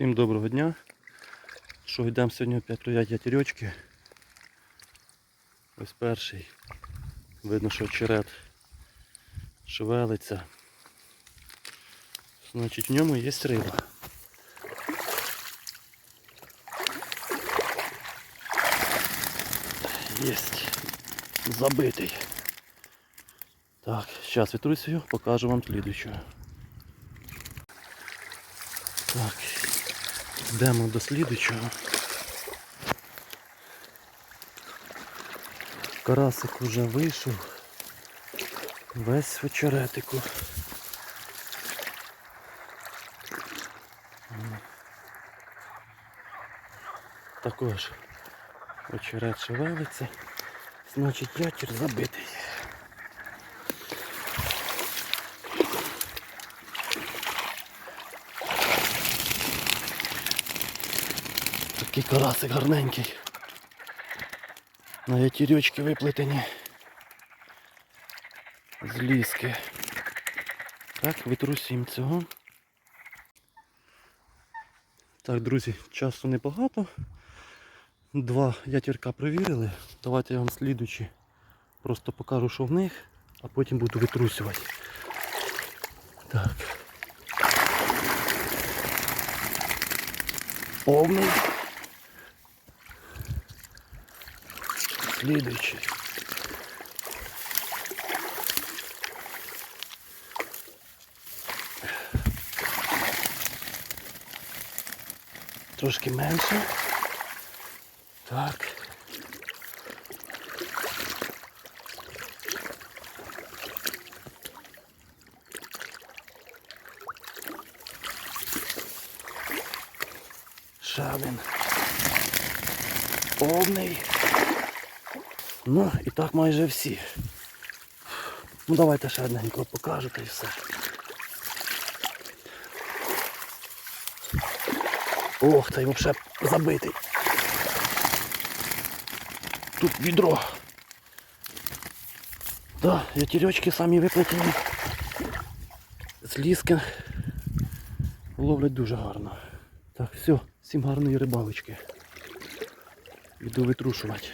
Всім доброго дня. Що йдемо сьогодні опять ловять ятірьочки. Ось перший. Видно, що черед шевелиться. Значить в ньому є риба. Єсть. Забитий. Так, зараз витрусь його, покажу вам слідуючого. Так, йдемо до слідуючого. Карасик уже вийшов. Весь очеретику. Також очерет шевелиться. Значить ятір забитий. Такий карасик гарненький. На ятірьочки виплетені. З ліски. Так, витрусім цього. Так, друзі, часу небагато. Два ятірка провірили. Давайте я вам слідучі. Просто покажу, що в них, а потім буду витрусювати. Так. Повний. Слідуючий. Трошки менше. Так. Один. Повний. Ну і так майже всі. Ну давайте ще одненького покажете і все. Ох, цей взагалі забитий. Тут відро. Да, ятірьочки самі виплетені. З ліски ловлять дуже гарно. Так, все, всім гарної рибалочки. Іду витрушувати.